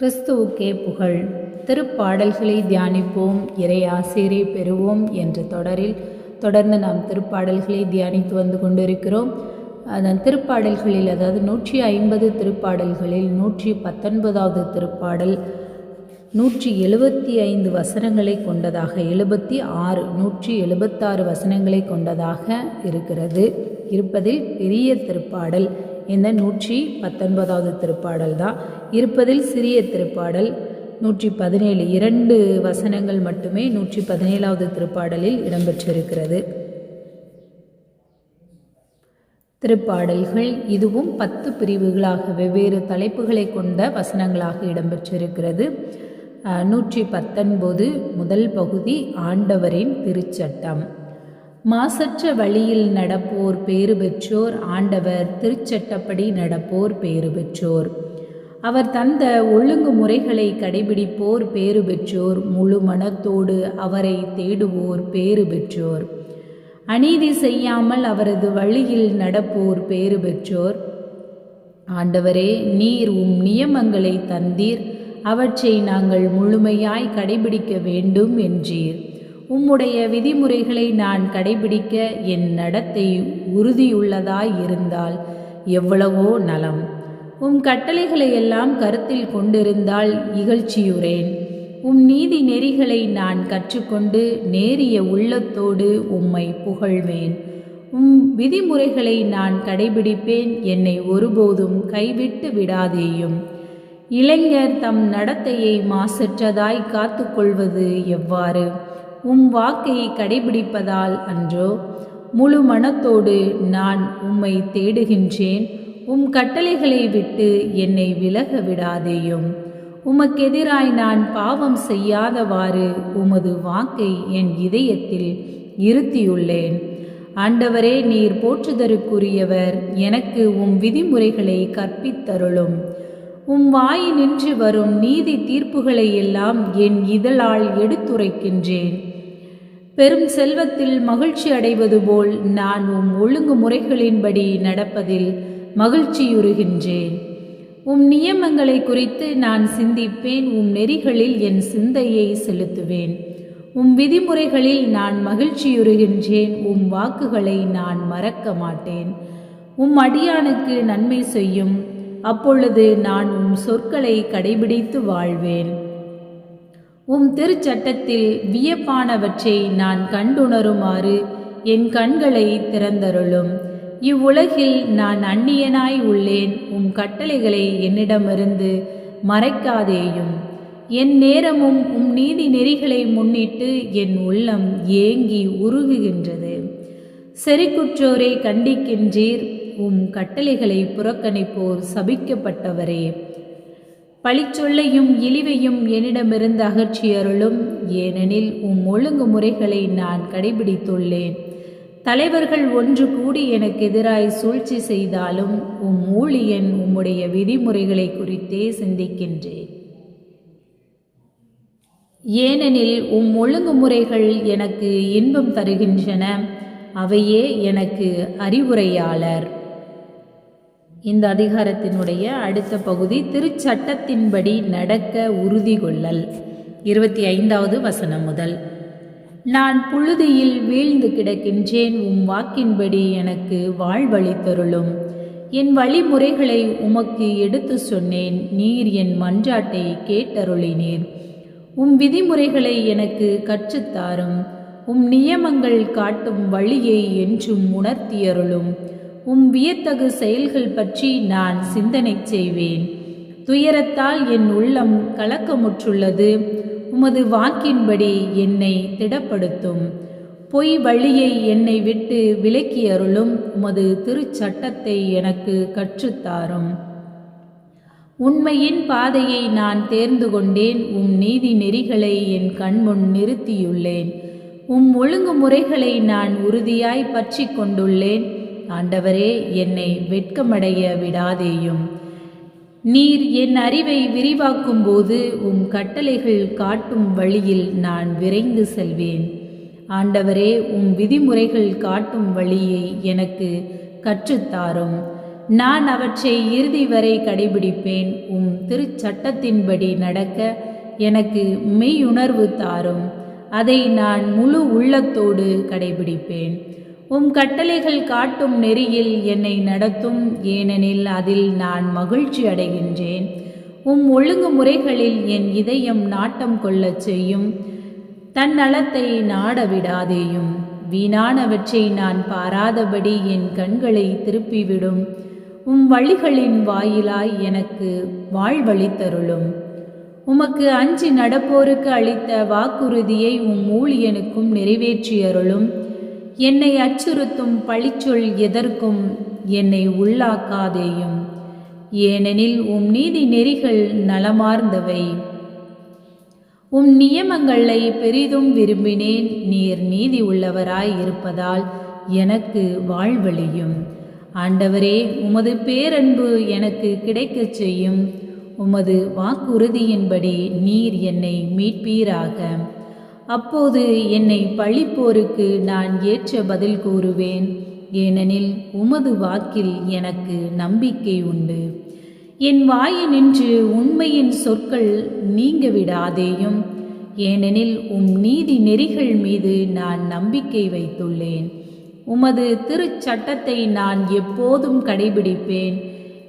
கிறிஸ்துவுக்கே புகழ். திருப்பாடல்களை தியானிப்போம். இறை ஆசிரியரை பெறுவோம் என்ற தொடரில் தொடர்ந்து நாம் திருப்பாடல்களை தியானித்து வந்து கொண்டிருக்கிறோம். அதன் திருப்பாடல்களில் அதாவது நூற்றி ஐம்பது திருப்பாடல்களில் நூற்றி பத்தொன்பதாவது திருப்பாடல் நூற்றி எழுபத்தி ஐந்து வசனங்களை கொண்டதாக எழுபத்தி ஆறு நூற்றி எழுபத்தாறு வசனங்களை கொண்டதாக இருக்கிறது. இருப்பதில் பெரிய திருப்பாடல் இந்த நூற்றி பத்தொன்பதாவது திருப்பாடல் தான். இருப்பதில் சிறிய திருப்பாடல். நூற்றி பதினேழு இரண்டு வசனங்கள் மட்டுமே நூற்றி பதினேழாவது திருப்பாடலில் இடம்பெற்றிருக்கிறது. திருப்பாடல்கள் இதுவும் பத்து பிரிவுகளாக வெவ்வேறு தலைப்புகளை கொண்ட வசனங்களாக இடம்பெற்றிருக்கிறது. நூற்றி பத்தொன்பது முதல் பகுதி ஆண்டவரின் திருச்சட்டம். மாசற்ற வழியில் நடப்போர் பேறு பெற்றோர் ஆண்டவர் திருச்சட்டப்படி நடப்போர் பேறு பெற்றோர். அவர் தந்த ஒழுங்குமுறைகளை கடைபிடிப்போர் பேறு பெற்றோர் முழு மனத்தோடு அவரை தேடுவோர் பேறு பெற்றோர். அநீதி செய்யாமல் அவரது வழியில் நடப்போர் பேறு பெற்றோர். ஆண்டவரே நீர் உம் நியமங்களை தந்தீர் அவற்றை நாங்கள் முழுமையாய் கடைபிடிக்க வேண்டும் என்றீர். உம்முடைய விதிமுறைகளை நான் கடைபிடிக்க என் நடத்தை உறுதியுள்ளதாய் இருந்தால் எவ்வளவோ நலம். உம் கட்டளைகளை எல்லாம் கருத்தில் கொண்டிருந்தால் இகழ்ச்சியுறேன். உம் நீதி நெறிகளை நான் கற்றுக்கொண்டு நேரிய உள்ளத்தோடு உம்மை புகழ்வேன். உம் விதிமுறைகளை நான் கடைபிடிப்பேன் என்னை ஒருபோதும் கைவிட்டு விடாதேயும். இளைஞர் தம் நடத்தையை மாசற்றதாய் காத்துக்கொள்வது எவ்வாறு? உம் வாக்கை கடைபிடிப்பதால் அன்றோ? முழு மனத்தோடு நான் உம்மை தேடுகின்றேன். உம் கட்டளைகளை விட்டு என்னை விலக விடாதேயும். உமக்கெதிராய் நான் பாவம் செய்யாதவாறு உமது வாக்கை என் இதயத்தில் இருத்தியுள்ளேன். ஆண்டவரே நீர் போற்றுதற்குரியவர் எனக்கு உம் விதிமுறைகளை கற்பித்தருளும். உம் வாயினின்று வரும் நீதி தீர்ப்புகளை எல்லாம் என் இதழால் எடுத்துரைக்கின்றேன். பெரும் செல்வத்தில் மகிழ்ச்சி அடைவது போல் நான் உம் ஒழுங்குமுறைகளின்படி நடப்பதில் மகிழ்ச்சியுறுகின்றேன். உம் நியமங்களை குறித்து நான் சிந்திப்பேன் உம் நெறிகளில் என் சிந்தையை செலுத்துவேன். உம் விதிமுறைகளில் நான் மகிழ்ச்சியுறுகின்றேன் உம் வாக்குகளை நான் மறக்க மாட்டேன். உம் அடியானுக்கு நன்மை செய்யும் அப்பொழுது நான் உம் சொற்களை கடைபிடித்து வாழ்வேன். உம் திருச்சட்டத்தில் வியப்பானவற்றை நான் கண்டுணருமாறு என் கண்களை திறந்தருளும். இவ்வுலகில் நான் அந்நியனாய் உள்ளேன். உம் கட்டளைகளை என்னிடமிருந்து மறைக்காதேயும். என் நேரமும் உம் நீதி நெறிகளை முன்னிட்டு என் உள்ளம் ஏங்கி உருகுகின்றது. செறிக்குற்றோரை கண்டிக்கின்றீர். உம் கட்டளைகளை புறக்கணிப்போர் சபிக்கப்பட்டவரே. பழிச்சொல்லையும் இழிவையும் என்னிடமிருந்து அகற்றியருளும். ஏனெனில் உம் ஒழுங்குமுறைகளை நான் கடைபிடித்துள்ளேன். தலைவர்கள் ஒன்று கூடி எனக்கு எதிராய் சூழ்ச்சி செய்தாலும் உம் ஊழியன் உம்முடைய விதிமுறைகளை குறித்தே சிந்திக்கின்றேன். ஏனெனில் உம் ஒழுங்குமுறைகள் எனக்கு இன்பம் தருகின்றன. அவையே எனக்கு அறிவுரையாளர். இந்த அதிகாரத்தினுடைய அடுத்த பகுதி திருச்சட்டத்தின்படி நடக்க உறுதி கொள்ளல் இருபத்தி ஐந்தாவது வசனம் முதல். நான் புழுதியில் வீழ்ந்து கிடக்கின்றேன் உம் வாக்கின்படி எனக்கு வாழ்வழித்தருளும். என் வழிமுறைகளை உமக்கு எடுத்து சொன்னேன் நீர் என் மன்றாட்டை கேட்டருளினீர். உம் விதிமுறைகளை எனக்கு கற்றுத்தாரும். உம் நியமங்கள் காட்டும் வழியை என்றும் உணர்த்தியருளும். உம் வியத்தகு செயல்கள் பற்றி நான் சிந்தனை செய்வேன். துயரத்தால் என் உள்ளம் கலக்கமுற்றுள்ளது. உமது வாக்கின்படி என்னை திடப்படுத்தும். பொய் வழியை என்னை விட்டு விலக்கி அருளும் உமது திருச்சட்டத்தை எனக்கு கற்றுத்தாரும். உண்மையின் பாதையை நான் தேர்ந்து கொண்டேன். உம் நீதி நெறிகளை என் கண்முன் நிறுத்தியுள்ளேன். உம் ஒழுங்குமுறைகளை நான் உறுதியாய் பற்றி கொண்டுள்ளேன். ஆண்டவரே என்னை வெட்கமடைய விடாதேயும். நீர் என் அறிவை விரிவாக்கும் போது உம் கட்டளைகள் காட்டும் வழியில் நான் விரைந்து செல்வேன். ஆண்டவரே உம் விதிமுறைகள் காட்டும் வழியை எனக்கு கற்றுத்தாரும். நான் அவற்றை இறுதி வரை கடைபிடிப்பேன். உம் திருச்சட்டத்தின்படி நடக்க எனக்கு மெய்யுணர்வு தாரும். அதை நான் முழு உள்ளத்தோடு கடைபிடிப்பேன். உம் கட்டளைகள் காட்டும் நெறியில் என்னை நடத்தும் ஏனெனில் அதில் நான் மகிழ்ச்சி அடைகின்றேன். உம் ஒழுங்குமுறைகளில் என் இதயம் நாட்டம் கொள்ளச் செய்யும். தன்னலத்தை நாட விடாதேயும். வீணானவற்றை நான் பாராதபடி என் கண்களை திருப்பிவிடும். உம் வழிகளின் வாயிலாய் எனக்கு வாழ்வழித்தருளும். உமக்கு அஞ்சி நடப்போருக்கு அளித்த வாக்குறுதியை உம் ஊழியனுக்கும் நிறைவேற்றியருளும். என்னை அச்சுறுத்தும் பழிச்சொல் எதற்கும் என்னை உள்ளாக்காதேயும். ஏனெனில் உம் நீதி நெறிகள் நலமார்ந்தவை. உம் நியமங்களை பெரிதும் விரும்பினேன். நீர் நீதி உள்ளவராய் இருப்பதால் எனக்கு வாழ்வழியும். ஆண்டவரே உமது பேரன்பு எனக்கு கிடைக்கச் செய்யும். உமது வாக்குறுதியின்படி நீர் என்னை மீட்பீராக. அப்போது என்னை பழிப்போருக்கு நான் ஏற்ற பதில் கூறுவேன். ஏனெனில் உமது வாக்கில் எனக்கு நம்பிக்கை உண்டு. என் வாயினின்று உண்மையின் சொற்கள் நீங்க விடாதேயும் ஏனெனில் உம் நீதி நெறிகள் மீது நான் நம்பிக்கை வைத்துள்ளேன். உமது திருச்சட்டத்தை நான் எப்போதும் கடைபிடிப்பேன்.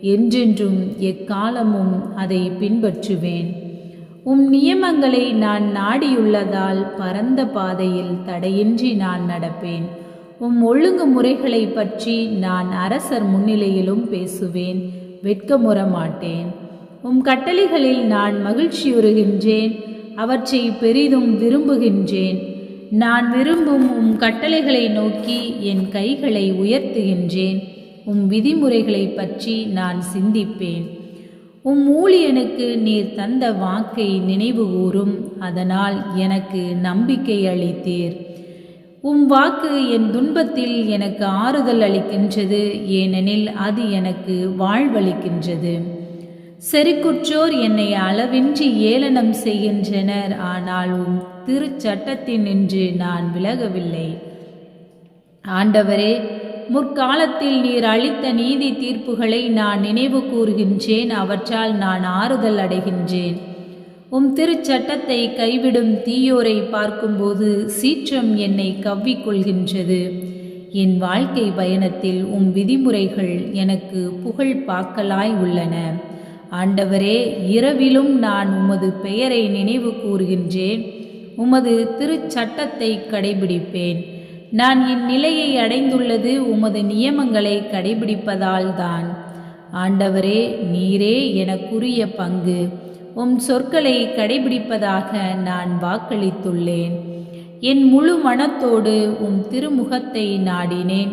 என்றென்றும் எக்காலமும் அதை பின்பற்றுவேன். உம் நியமங்களை நான் நாடியுள்ளதால் பரந்த பாதையில் தடையின்றி நான் நடப்பேன். உம் ஒழுங்குமுறைகளை பற்றி நான் அரசர் முன்னிலையிலும் பேசுவேன் வெட்கமுற மாட்டேன். உம் கட்டளைகளில் நான் மகிழ்ச்சியுறுகின்றேன் அவற்றை பெரிதும் விரும்புகின்றேன். நான் விரும்பும் உம் கட்டளைகளை நோக்கி என் கைகளை உயர்த்துகின்றேன். உம் விதிமுறைகளை பற்றி நான் சிந்திப்பேன். உம் ஊழியனுக்கு நீர் தந்த வாக்கை நினைவு கூறும். அதனால் எனக்கு நம்பிக்கை அளித்தீர். உம் வாக்கு என் துன்பத்தில் எனக்கு ஆறுதல் அளிக்கின்றது. ஏனெனில் அது எனக்கு வாழ்வளிக்கின்றது. செருக்குற்றோர் என்னை அளவின்றி ஏளனம் செய்கின்றனர். ஆனால் உம் திருச்சட்டத்தினின்று நான் விலகவில்லை. ஆண்டவரே முற்காலத்தில் நீர் அளித்த நீதி தீர்ப்புகளை நான் நினைவு கூறுகின்றேன் அவற்றால் நான் ஆறுதல் அடைகின்றேன். உம் திருச்சட்டத்தை கைவிடும் தீயோரை பார்க்கும்போது சீற்றம் என்னை கவ்விக்கொள்கின்றது என் வாழ்க்கை பயணத்தில் உம் விதிமுறைகள் எனக்கு புகழ் பாக்கலாய் உள்ளன. ஆண்டவரே இரவிலும் நான் உமது பெயரை நினைவு கூறுகின்றேன். உமது திருச்சட்டத்தை கடைபிடிப்பேன். நான் இந்நிலையை அடைந்துள்ளது உமது நியமங்களை கடைபிடிப்பதால்தான். ஆண்டவரே நீரே எனக்குரிய பங்கு. உம் சொற்களை கடைபிடிப்பதாக நான் வாக்களித்துள்ளேன். என் முழு மனத்தோடு உம் திருமுகத்தை நாடினேன்.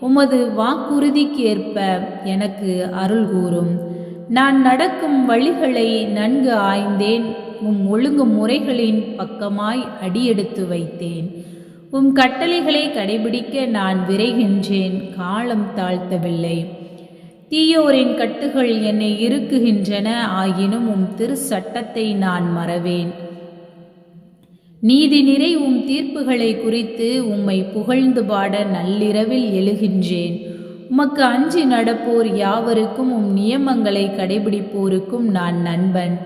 உமது வாக்குறுதிக்கேற்ப எனக்கு அருள் கூறும். நான் நடக்கும் வழிகளை நன்கு ஆய்ந்தேன். உம் ஒழுங்கு முறைகளின் பக்கமாய் அடியெடுத்து வைத்தேன். உம் கட்டளைகளை கடைபிடிக்க நான் விரைகின்றேன் காலம் தாழ்த்தவில்லை. தீயோரின் கட்டுகள் என்னை இருக்குகின்றன ஆயினும் உம் திரு சட்டத்தை நான் மறவேன். நீதி நிறை உம் தீர்ப்புகளை குறித்து உம்மை புகழ்ந்து பாட நள்ளிரவில் எழுகின்றேன். உமக்கு அஞ்சி நடப்போர் யாவருக்கும் உம் நியமங்களை கடைபிடிப்போருக்கும் நான் நண்பன்.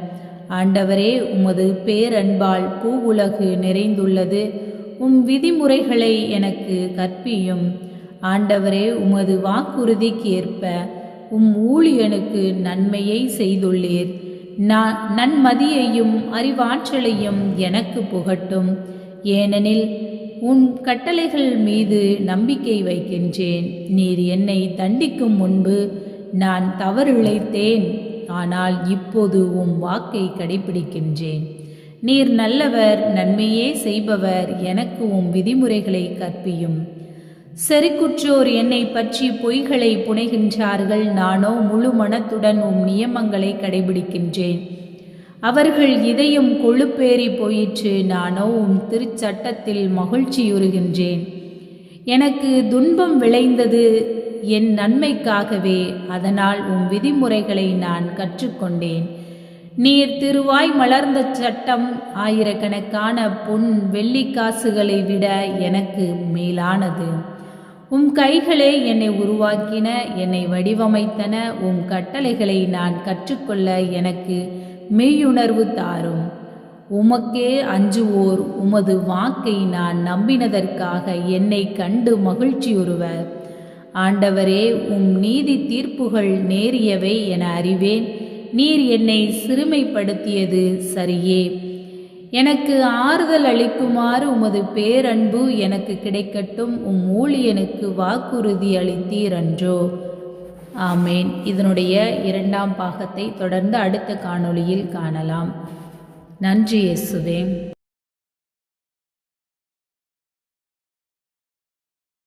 ஆண்டவரே உமது பேரன்பால் பூவுலகு நிறைந்துள்ளது. உம் விதிமுறைகளை எனக்கு கற்பியும். ஆண்டவரே உமது வாக்குறுதிக்கு ஏற்ப உம் ஊழியனுக்கு நன்மையை செய்துள்ளீர். நான் நன்மதியையும் அறிவாற்றலையும் எனக்கு புகட்டும். ஏனெனில் உன் கட்டளைகள் மீது நம்பிக்கை வைக்கின்றேன். நீர் என்னை தண்டிக்கும் முன்பு நான் தவறிழைத்தேன் ஆனால் இப்போது உம் வாக்கை கடைபிடிக்கின்றேன். நீர் நல்லவர் நன்மையே செய்பவர் எனக்கு உம் விதிமுறைகளை கற்பியும். சரிக்குற்றோர் என்னை பற்றி பொய்களை புனைகின்றார்கள். நானோ முழு மனத்துடன் உம் நியமங்களை கடைபிடிக்கின்றேன். அவர்கள் இதயம் கொழுப்பேறி போயிற்று. நானோ உம் திருச்சட்டத்தில் மகிழ்ச்சியுறுகின்றேன். எனக்கு துன்பம் விளைந்தது என் நன்மைக்காகவே. அதனால் உம் விதிமுறைகளை நான் கற்றுக்கொண்டேன். நீர் திருவாய் மலர்ந்த சட்டம் ஆயிரக்கணக்கான பொன் வெள்ளி காசுகளை விட எனக்கு மேலானது. உம் கைகளே என்னை உருவாக்கின என்னை வடிவமைத்தன உம் கட்டளைகளை நான் கற்றுக்கொள்ள எனக்கு மெய்யுணர்வு தாரும். உமக்கே அஞ்சுவோர் உமது வாக்கை நான் நம்பினதற்காக என்னை கண்டு மகிழ்ச்சியுறுவர் ஆண்டவரே உம் நீதி தீர்ப்புகள் நேரியவை என அறிவேன். நீர் என்னை சிறுமைப்படுத்தியது சரியே. எனக்கு ஆறுதல் அளிக்குமாறு உமது பேரன்பு எனக்கு கிடைக்கட்டும் உம் ஊழியனுக்கு வாக்குறுதி அளித்தீர் அன்றோ. ஆமேன். இதனுடைய இரண்டாம் பாகத்தை தொடர்ந்து அடுத்த காணொளியில் காணலாம். நன்றி இயேசுவே.